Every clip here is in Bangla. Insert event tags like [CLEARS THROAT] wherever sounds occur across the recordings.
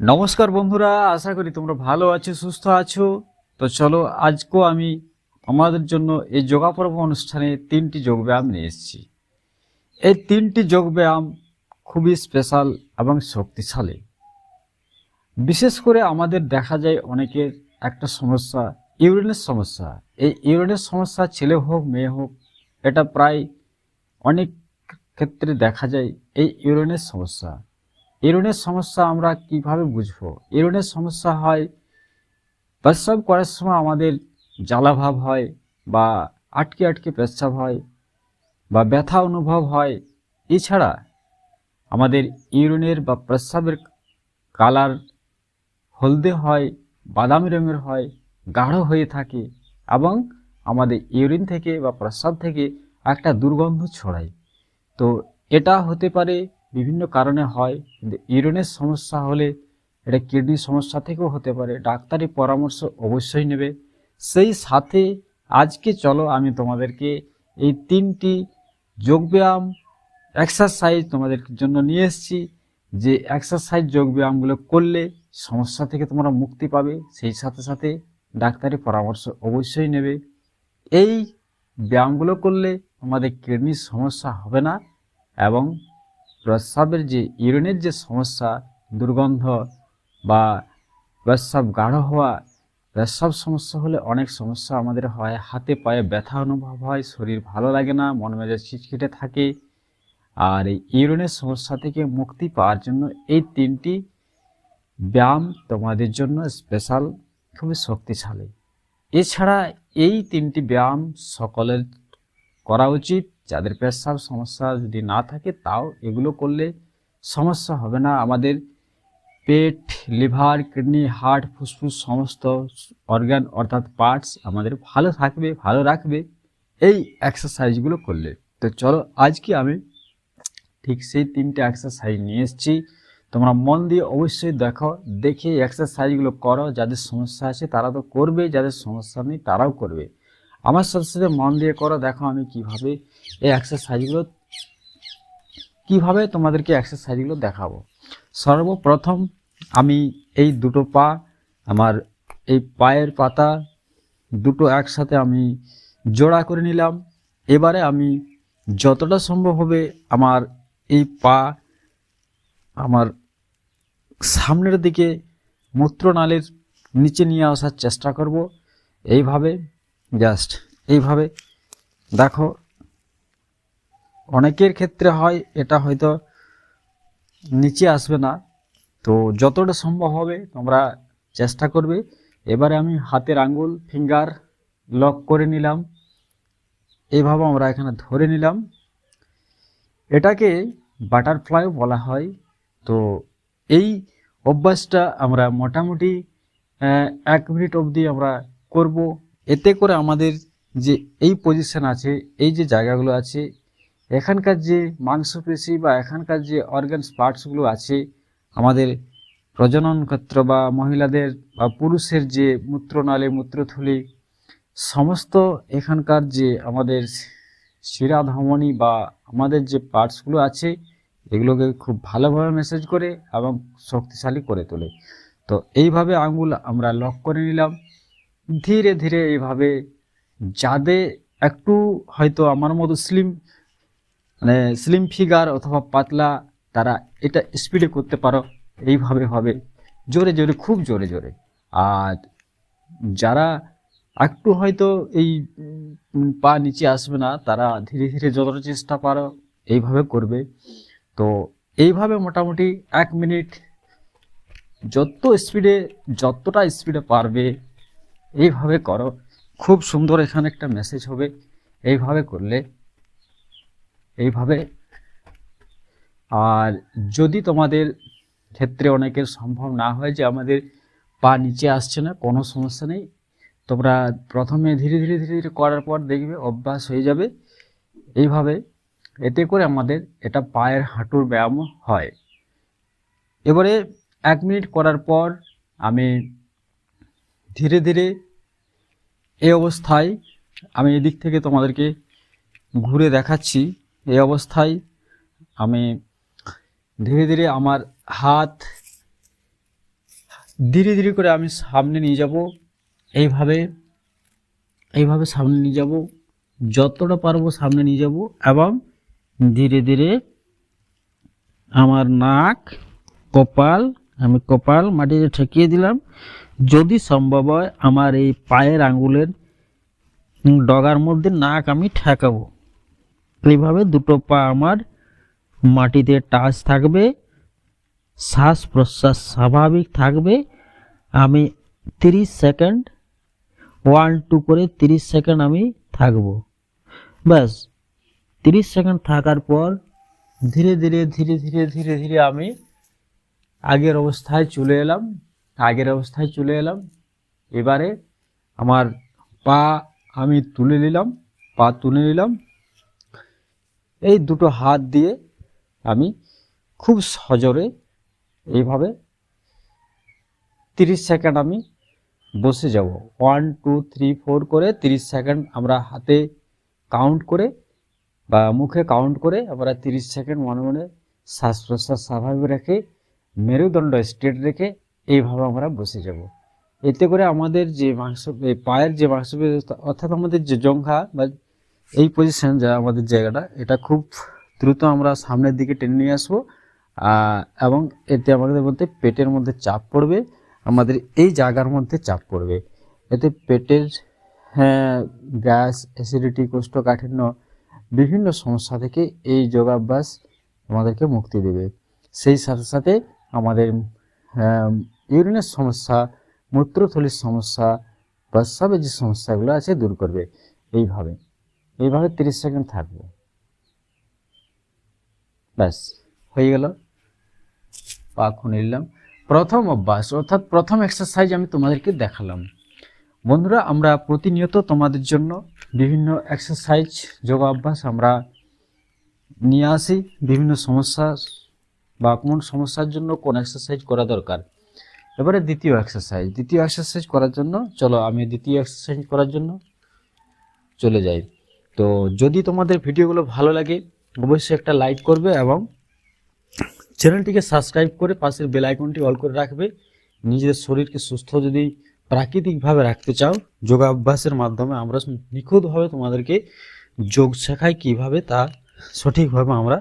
নমস্কার বন্ধুরা, আশা করি তোমরা ভালো আছো, সুস্থ আছো। তো চলো, আজকেও আমি আমাদের জন্য এই যোগাপর্ব অনুষ্ঠানে তিনটি যোগব্যায়াম নিয়ে এসেছি। এই তিনটি যোগব্যায়াম খুবই স্পেশাল এবং শক্তিশালী। বিশেষ করে আমাদের দেখা যায় অনেকের একটা সমস্যা, ইউরিনের সমস্যা। এই ইউরিনের সমস্যা ছেলে হোক, মেয়ে হোক, এটা প্রায় অনেক ক্ষেত্রে দেখা যায় এই ইউরিনের সমস্যা। ইউরিনের সমস্যা আমরা কীভাবে বুঝব? ইউরিনের সমস্যা হয়, প্রস্রাব করার সময় আমাদের জ্বালাভাব হয় বা আটকে আটকে পেচ্ছাব হয় বা ব্যথা অনুভব হয়। এছাড়া আমাদের ইউরিনের বা প্রস্রাবের কালার হলদে হয়, বাদামি রঙের হয়, গাঢ় হয়ে থাকে এবং আমাদের ইউরিন থেকে বা প্রস্রাব থেকে একটা দুর্গন্ধ ছড়ায়। তো এটা হতে পারে বিভিন্ন কারণে হয়, কিন্তু ইউরিনের সমস্যা হলে এটা কিডনির সমস্যা থেকেও হতে পারে। ডাক্তারি পরামর্শ অবশ্যই নেবে। সেই সাথে আজকে চলো আমি তোমাদেরকে এই তিনটি যোগব্যায়াম এক্সারসাইজ তোমাদের জন্য নিয়ে এসেছি। যে এক্সারসাইজ যোগব্যায়ামগুলো করলে সমস্যা থেকে তোমরা মুক্তি পাবে, সেই সাথে সাথে ডাক্তারি পরামর্শ অবশ্যই নেবে। এই ব্যায়ামগুলো করলে আমাদের কিডনির সমস্যা হবে না এবং প্রস্রাবের যে ইউরিনের যে সমস্যা, দুর্গন্ধ বা প্রস্রাব গাঢ় হওয়া প্রস্রাব সমস্যা হলে অনেক সমস্যা আমাদের হয়। হাতে পায়ে ব্যথা অনুভব হয়, শরীর ভালো লাগে না, মন মেজাজ ছিটখিটে থাকে। আর এই ইউরিনের সমস্যা থেকে মুক্তি পাওয়ার জন্য এই তিনটি ব্যায়াম তোমাদের জন্য স্পেশাল, খুবই শক্তিশালী। এছাড়া এই তিনটি ব্যায়াম সকলের করা উচিত। যাদের পেশাব সমস্যা যদি না থাকে, তাও এগুলো করলে সমস্যা হবে না। আমাদের পেট, লিভার, কিডনি, হার্ট, ফুসফুস সমস্ত অর্গান অর্থাৎ পার্টস আমাদের ভালো থাকবে, ভালো রাখবে এই এক্সারসাইজগুলো করলে। তো চলো, আজকে আমি ঠিক সেই তিনটে এক্সারসাইজ নিয়ে এসেছি। তোমরা মন দিয়ে অবশ্যই দেখো, দেখে এক্সারসাইজগুলো করো। যাদের সমস্যা আছে তারা তো করবে, যাদের সমস্যা নেই তারাও করবে। আমার সাথে মন দিয়ে করো, দেখো আমি কীভাবে এই এক্সারসাইজগুলো কীভাবে তোমাদেরকে এক্সারসাইজগুলো দেখাবো। সর্বপ্রথম আমি এই দুটো পা, আমার এই পায়ের পাতা দুটো একসাথে আমি জোড়া করে নিলাম। এবারে আমি যতটা সম্ভব হবে আমার এই পা আমার সামনের দিকে মূত্রনালীর নিচে নিয়ে আসার চেষ্টা করব। এইভাবে জাস্ট এইভাবে। দেখো, অনেকের ক্ষেত্রে হয়, এটা হয়তো নিচে আসবে না। তো যতটা সম্ভব হবে, তোমরা চেষ্টা করবে। এবারে আমি হাতের আঙ্গুল ফিঙ্গার লক করে নিলাম। এইভাবে আমরা এখানে ধরে নিলাম। এটাকে বাটারফ্লাইও বলা হয়। তো এই অভ্যাসটা আমরা মোটামুটি এক মিনিট অবধি আমরা করব। এতে করে আমাদের যে এই পজিশন আছে, এই যে জায়গাগুলো আছে, এখানকার যে মাংসপেশি বা এখানকার যে অর্গানস পার্টসগুলো আছে, আমাদের প্রজনন ক্ষেত্র বা মহিলাদের বা পুরুষের যে মূত্রনালী, মূত্রথলি, সমস্ত এখানকার যে আমাদের শিরা ধমনী বা আমাদের যে পার্টসগুলো আছে, এগুলোকে খুব ভালোভাবে মেসেজ করে এবং শক্তিশালী করে তোলে। তো এইভাবে আঙ্গুল আমরা লক করে নিলাম। ধীরে ধীরে এইভাবে যাদের একটু হয়তো আমার মতো স্লিম মানে স্লিম ফিগার অথবা পাতলা তারা এটা স্পিডে করতে পারো, এইভাবে হবে। জোরে জোরে, খুব জোরে জোরে। আর যারা একটু হয়তো এই পা নিচে আসবে না, তারা ধীরে ধীরে যতটা চেষ্টা পারো, এইভাবে করবে। তো এইভাবে মোটামুটি এক মিনিট যত স্পিডে যতটা স্পিডে পারবে এইভাবে করো। খুব সুন্দর এখানে একটা মেসেজ হবে। এইভাবে করলে, এইভাবে। আর যদি তোমাদের ক্ষেত্রে অনেকের সম্ভব না হয় যে আমাদের পা নিচে আসছে না, কোনো সমস্যা নেই। তোমরা প্রথমে ধীরে ধীরে ধীরে ধীরে করার পর দেখবে অভ্যাস হয়ে যাবে। এইভাবে এতে করে আমাদের এটা পায়ের হাঁটুর ব্যায়াম হয়। এবারে এক মিনিট করার পর আমি ধীরে ধীরে এই অবস্থায় আমি এদিক থেকে তোমাদেরকে ঘুরে দেখাচ্ছি। এই অবস্থায় আমি ধীরে ধীরে আমার হাত ধীরে ধীরে করে আমি সামনে নিয়ে যাব। এইভাবে এইভাবে সামনে নিয়ে যাব, যতটা পারব সামনে নিয়ে যাব এবং ধীরে ধীরে আমার নাক, কপাল, আমি কপাল মাটিতে ঠেকিয়ে দিলাম। যদি সম্ভব হয়, আমার এই পায়ের আঙ্গুলের ডগার মধ্যে নাক আমি ঠেকাবো। এইভাবে দুটো পা আমার মাটিতে টাচ থাকবে শ্বাস প্রশ্বাস স্বাভাবিক থাকবে। আমি তিরিশ সেকেন্ড, ওয়ান, টু করে তিরিশ সেকেন্ড আমি থাকব। ব্যাস, তিরিশ সেকেন্ড থাকার পর ধীরে ধীরে ধীরে ধীরে ধীরে ধীরে আমি আগের অবস্থায় চলে এলাম। আগের অবস্থায় চলে এলাম। এবারে আমার পা আমি তুলে নিলাম, পা তুলে নিলাম। এই দুটো হাত দিয়ে আমি খুব সজোরে এইভাবে তিরিশ সেকেন্ড আমি বসে যাব। ওয়ান, টু, থ্রি, ফোর করে তিরিশ সেকেন্ড আমরা হাতে কাউন্ট করে বা মুখে কাউন্ট করে আমরা তিরিশ সেকেন্ড মনে মনে শ্বাস প্রশ্বাস স্বাভাবিক রেখে মেরুদণ্ড স্ট্রেট রেখে এইভাবে আমরা বসে যাব। এতে করে আমাদের যে মাংস পায়ের যে মাংস অর্থাৎ আমাদের যে জঙ্ঘা বা এই পজিশন যা আমাদের জায়গাটা, এটা খুব দ্রুত আমরা সামনের দিকে টেনে নিয়ে আসব। এবং এতে আমাদের মধ্যে পেটের মধ্যে চাপ পড়বে, আমাদের এই জায়গার মধ্যে চাপ পড়বে। এতে পেটের হ্যাঁ গ্যাস অ্যাসিডিটি কোষ্ঠকাঠিন্য, বিভিন্ন সমস্যা থেকে এই যোগাভ্যাস আমাদেরকে মুক্তি দেবে। সেই সাথে সাথে আমাদের ইউরিনের সমস্যা, মূত্রথলির সমস্যা প্রস্রাবের যে সমস্যাগুলো আছে দূর করবে। এইভাবে এইভাবে তিরিশ সেকেন্ড থাকবে। ব্যাস, হয়ে গেল। পা খুলে নিলাম। প্রথম অভ্যাস, অর্থাৎ প্রথম এক্সারসাইজ আমি তোমাদেরকে দেখালাম। বন্ধুরা, আমরা প্রতিনিয়ত তোমাদের জন্য বিভিন্ন এক্সারসাইজ যোগ অভ্যাস আমরা নিয়ে আসি। বিভিন্ন সমস্যা বা কোন সমস্যার জন্য কোন এক্সারসাইজ করা দরকার। এবারে দ্বিতীয় এক্সারসাইজ দ্বিতীয় এক্সারসাইজ করার জন্য, চলো আমি দ্বিতীয় এক্সারসাইজ করার জন্য চলে যাই। তো যদি তোমাদের ভিডিওগুলো ভালো লাগে, অবশ্যই একটা লাইক করবে এবং চ্যানেলটিকে সাবস্ক্রাইব করে পাশের বেল আইকনটি অল করে রাখবে। নিজের শরীরকে সুস্থ যদি প্রাকৃতিকভাবে রাখতে চাও, যোগাভ্যাসের মাধ্যমে আমরা নিখুঁতভাবে তোমাদেরকে যোগ শেখাই কীভাবে তা সঠিকভাবে আমরা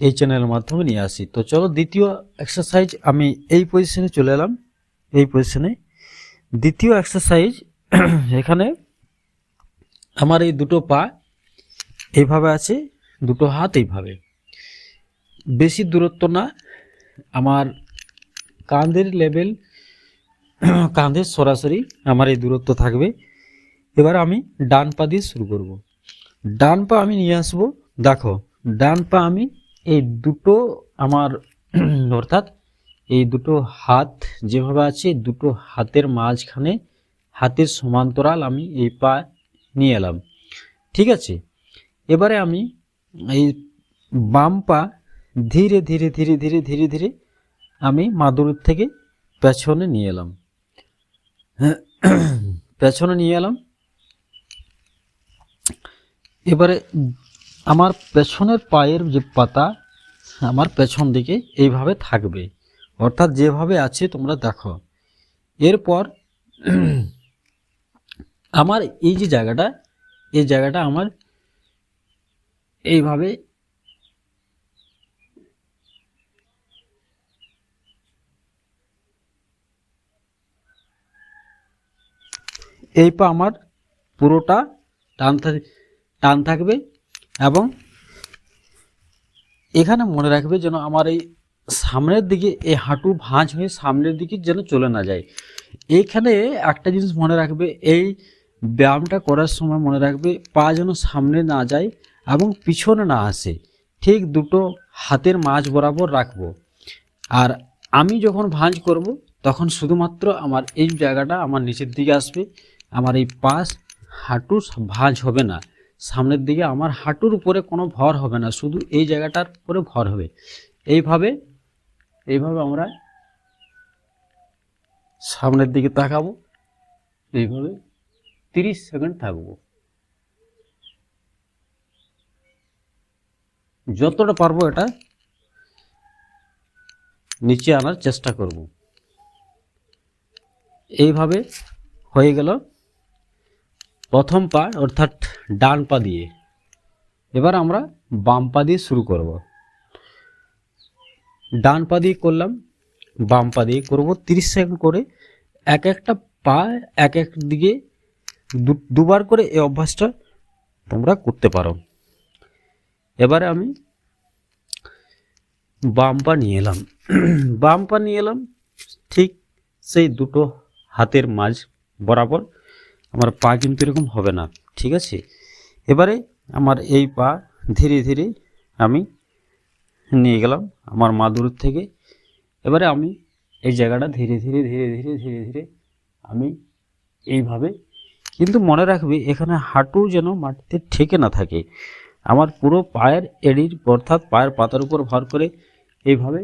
এই চ্যানেলের মাধ্যমে নিয়ে আসি। তো চলো দ্বিতীয় এক্সারসাইজ আমি এই পজিশনে চলে এলাম। এই পজিশনে দ্বিতীয় এক্সারসাইজ [CLEARS THROAT] এখানে আমার এই দুটো পা এইভাবে আছে, দুটো হাত এইভাবে। বেশি দূরত্ব না। আমার কাঁধের লেভেল [CLEARS THROAT] কাঁধের সরাসরি আমার এই দূরত্ব থাকবে। এবার আমি ডান পা দিয়ে শুরু করব। ডান পা আমি নিয়ে আসব। দেখো, ডান পা আমি এই দুটো আমার [CLEARS THROAT] অর্থাৎ এই দুটো হাত যেভাবে আছে, দুটো হাতের মাঝখানে হাতের সমান্তরাল আমি এই পা নিয়ে এলাম। ঠিক আছে? এবারে আমি এই বাম পা ধীরে ধীরে ধীরে ধীরে ধীরে ধীরে আমি মাদুরের থেকে পেছনে নিয়ে এলাম। [CLEARS THROAT] পেছনে নিয়ে এলাম। এবারে আমার পেছনের পায়ের যে পাতা আমার পেছন দিকে এইভাবে থাকবে। অর্থাৎ যেভাবে আছে, তোমরা দেখো। এরপর [CLEARS THROAT] আমার এই যে জায়গাটা, এই জায়গাটা আমার এইভাবে এই পা আমার পুরোটা টান টান থাকবে এবং এখানে মনে রাখবে যেন আমার এই সামনের দিকে এই হাঁটু ভাঁজ হয়ে সামনের দিকে যেন চলে না যায়। এইখানে একটা জিনিস মনে রাখবে, এই ব্যায়ামটা করার সময় মনে রাখবে, পা যেন সামনে না যায় এবং পিছনে না আসে। ঠিক দুটো হাতের মাঝ বরাবর রাখব। আর আমি যখন ভাঁজ করব, তখন শুধুমাত্র আমার এই জায়গাটা আমার নিচের দিকে আসবে, আমার এই পাশ হাঁটু ভাঁজ হবে না। সামনের দিকে আমার হাঁটুর উপরে কোনো ভর হবে না, শুধু এই জায়গাটার উপরে ভর হবে। এইভাবে এইভাবে আমরা সামনের দিকে তাকাবো, এইভাবে তিরিশ সেকেন্ড থাকব। যতটা পারব এটা নিচে আনার চেষ্টা করব। এইভাবে হয়ে গেল প্রথম পা, অর্থাৎ ডান পা দিয়ে। এবার আমরা বাম পা দিয়ে শুরু করব। ডান পা দিয়ে করলাম, বাম পা দিয়ে করব। তিরিশ সেকেন্ড করে এক একটা পা এক এক দিকে দুবার করে এই অভ্যাসটা তোমরা করতে পারো। এবারে আমি বাম পা নিয়ে এলাম। বাম পা নিয়ে এলাম, ঠিক সেই দুটো হাতের মাঝ বরাবর। আমার পা কিন্তু এরকম হবে না, ঠিক আছে? এবারে আমার এই পা ধীরে ধীরে আমি নিয়ে গেলাম আমার মাদুর থেকে। এবারে আমি এই জায়গাটা ধীরে ধীরে ধীরে ধীরে ধীরে ধীরে আমি এইভাবে কিন্তু মনে রাখবে এখানে হাঁটু যেন মাটিতে ঠেকে না থাকে। আমার পুরো পায়ের এড়ির অর্থাৎ পায়ের পাতার উপর ভর করে এইভাবে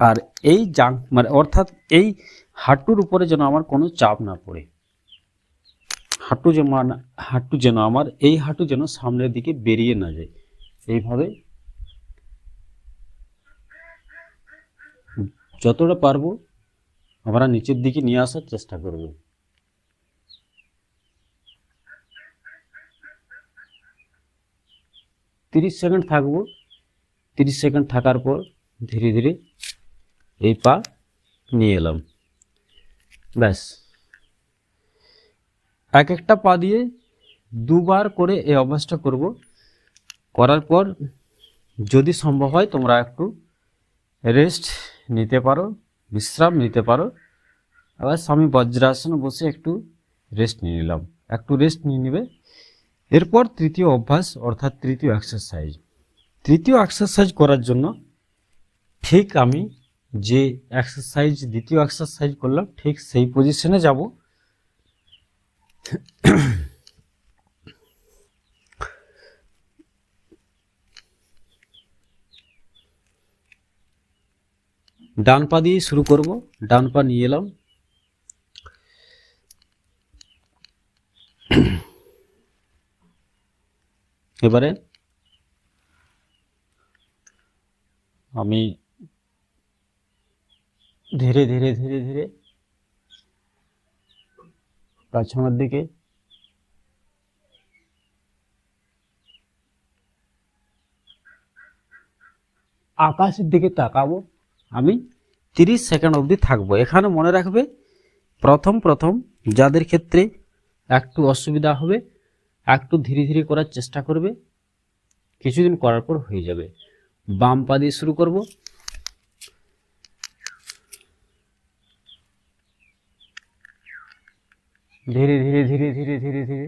আর এই জাং মানে অর্থাৎ এই হাঁটুর উপরে যেন আমার কোনো চাপ না পড়ে। হাঁটু যেমন হাঁটু যেন আমার, এই হাঁটু যেন সামনের দিকে বেরিয়ে না যায়। এইভাবে যতটা পারব আমরা নিচের দিকে নিয়ে আসার চেষ্টা করব। তিরিশ সেকেন্ড থাকব। তিরিশ সেকেন্ড থাকার পর ধীরে ধীরে এই পা নিয়ে এলাম। ব্যাস। এক একটা পা দিয়ে দুবার করে এই অভ্যাসটা করব। করার পর যদি সম্ভব হয় তোমরা একটু রেস্ট নিতে পারো, বিশ্রাম নিতে পারো। আবার আমি বজ্রাসনে বসে একটু রেস্ট নিয়ে নিলাম। একটু রেস্ট নিয়ে নেবে। এরপর তৃতীয় অভ্যাস, অর্থাৎ তৃতীয় এক্সারসাইজ তৃতীয় এক্সারসাইজ করার জন্য ঠিক আমি যে এক্সারসাইজ দ্বিতীয় এক্সারসাইজ করলাম, ঠিক সেই পজিশনে যাব। ডান পা দিয়ে শুরু করব, ডান পা নিয়ে এলাম। এবারে আমি ধীরে ধীরে ধীরে ধীরে। পেছনের দিকে। আকাশের দিকে তাকাবো। আমি তিরিশ সেকেন্ড অবধি থাকব। এখানে মনে রাখবে, প্রথম প্রথম যাদের ক্ষেত্রে একটু অসুবিধা হবে, একটু ধীরে ধীরে করার চেষ্টা করবে, কিছুদিন করার পর হয়ে যাবে। বাম পা দিয়ে শুরু করব। ধীরে ধীরে ধীরে ধীরে ধীরে ধীরে।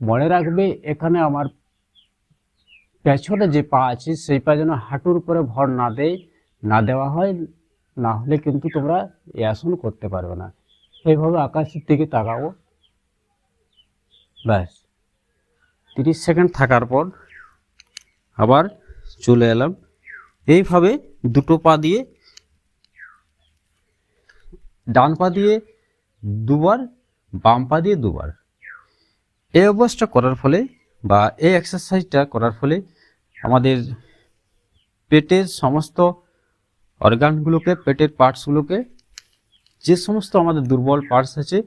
মনে রাখবে, এখানে আমার পেছনে যে পা আছে, সেই পা যেন হাঁটুর উপরে ভর না দেয়, না দেওয়া হয়, না হলে কিন্তু তোমরা এই আসন করতে পারবে না। এইভাবে আকাশের দিকে তাকাবো ব্যাস। তিরিশ সেকেন্ড থাকার পর আবার চলে এলাম। এইভাবে দুটো পা দিয়ে ডান পা দিয়ে দুবার, বাম পা দিয়ে দুবার। এই অভ্যাসটা করার ফলে বা এই এক্সারসাইজটা করার ফলে আমাদের পেটের সমস্ত অর্গানগুলোকে পেটের পার্টসগুলোকে যে সমস্ত আমাদের দুর্বল পার্টস আছে,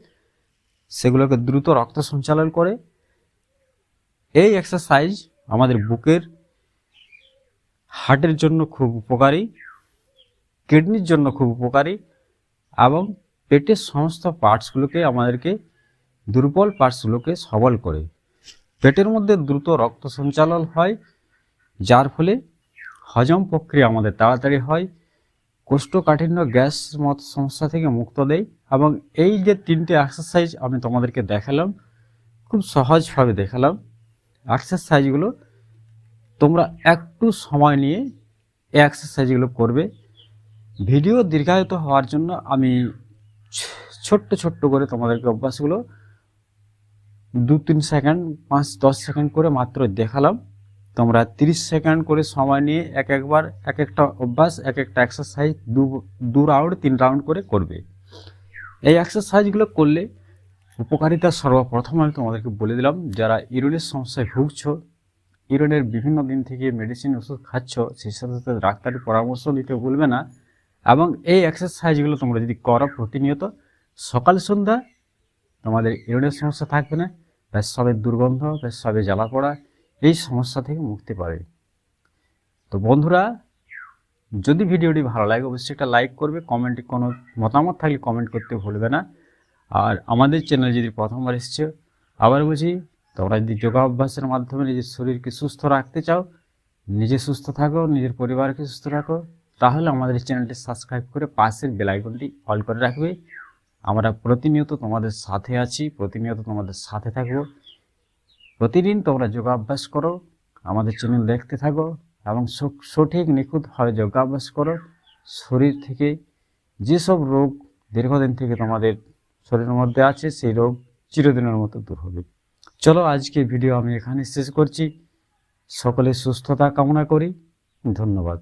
সেগুলোকে দ্রুত রক্ত সঞ্চালন করে। এই এক্সারসাইজ আমাদের বুকের হার্টের জন্য খুব উপকারী কিডনির জন্য খুব উপকারী। এবং পেটের সমস্ত পার্টসগুলোকে আমাদেরকে দুর্বল পার্টসগুলোকে সবল করে। পেটের মধ্যে দ্রুত রক্ত সঞ্চালন হয়, যার ফলে হজম প্রক্রিয়া আমাদের তাড়াতাড়ি হয়, কোষ্ঠকাঠিন্য গ্যাস মত সমস্যা থেকে মুক্ত দেয় এবং এই যে তিনটে এক্সারসাইজ আমি তোমাদেরকে দেখালাম, খুব সহজভাবে দেখালাম। এক্সারসাইজগুলো তোমরা একটু সময় নিয়ে এই এক্সারসাইজগুলো করবে। ভিডিও দীর্ঘায়িত হওয়ার জন্য আমি ছোট্ট ছোট্ট করে তোমাদেরকে অভ্যাসগুলো দু তিন সেকেন্ড, পাঁচ, দশ সেকেন্ড করে মাত্র দেখালাম। তোমরা তিরিশ সেকেন্ড করে সময় নিয়ে এক একবার, এক একটা অভ্যাস, এক একটা এক্সারসাইজ দু দু রাউন্ড তিন রাউন্ড করে করবে। এই এক্সারসাইজগুলো করলে উপকারিতা সর্বপ্রথম আমি তোমাদেরকে বলে দিলাম, যারা ইউরিনের সমস্যায় ভুগছো, ইউরিনের বিভিন্ন দিন থেকে মেডিসিন ওষুধ খাচ্ছ, সেই সাথে সাথে ডাক্তারের পরামর্শ নিতে ভুলবে না। এবং এই এক্সারসাইজগুলো তোমরা যদি করো প্রতিনিয়ত, সকাল, সন্ধ্যা, তোমাদের ইউরিনের সমস্যা থাকবে না পেশাবের দুর্গন্ধ পেশাবে জ্বালা পড়া, এই সমস্যা থেকে মুক্তি পাবে। তো বন্ধুরা, যদি ভিডিওটি ভালো লাগে, অবশ্যই একটা লাইক করবে কমেন্টে কোনো মতামত থাকলে কমেন্ট করতে ভুলবে না। আর আমাদের চ্যানেল যদি প্রথমবার এসছে, আবার বুঝি তোমরা যদি যোগা অভ্যাসের মাধ্যমে নিজের শরীরকে সুস্থ রাখতে চাও, নিজে সুস্থ থাকো, নিজের পরিবারকে সুস্থ রাখো তাহলে আমাদের চ্যানেলটি সাবস্ক্রাইব করে পাশের বেলাইকনটি অল করে রাখবে। আমরা প্রতিনিয়ত তোমাদের সাথে আছি, প্রতিনিয়ত তোমাদের সাথে থাকব। প্রতিদিন তোমরা যোগাভ্যাস করো, আমাদের চ্যানেল দেখতে থাকো এবং সঠিক নিখুঁতভাবে যোগাভ্যাস করো। শরীর থেকে যেসব রোগ দীর্ঘদিন থেকে তোমাদের শরীরের মধ্যে আছে, সেই রোগ চিরদিনের মতো দূর হবে। চলো আজকে ভিডিও আমি এখানে শেষ করছি। সকলে সুস্থতা কামনা করি। ধন্যবাদ।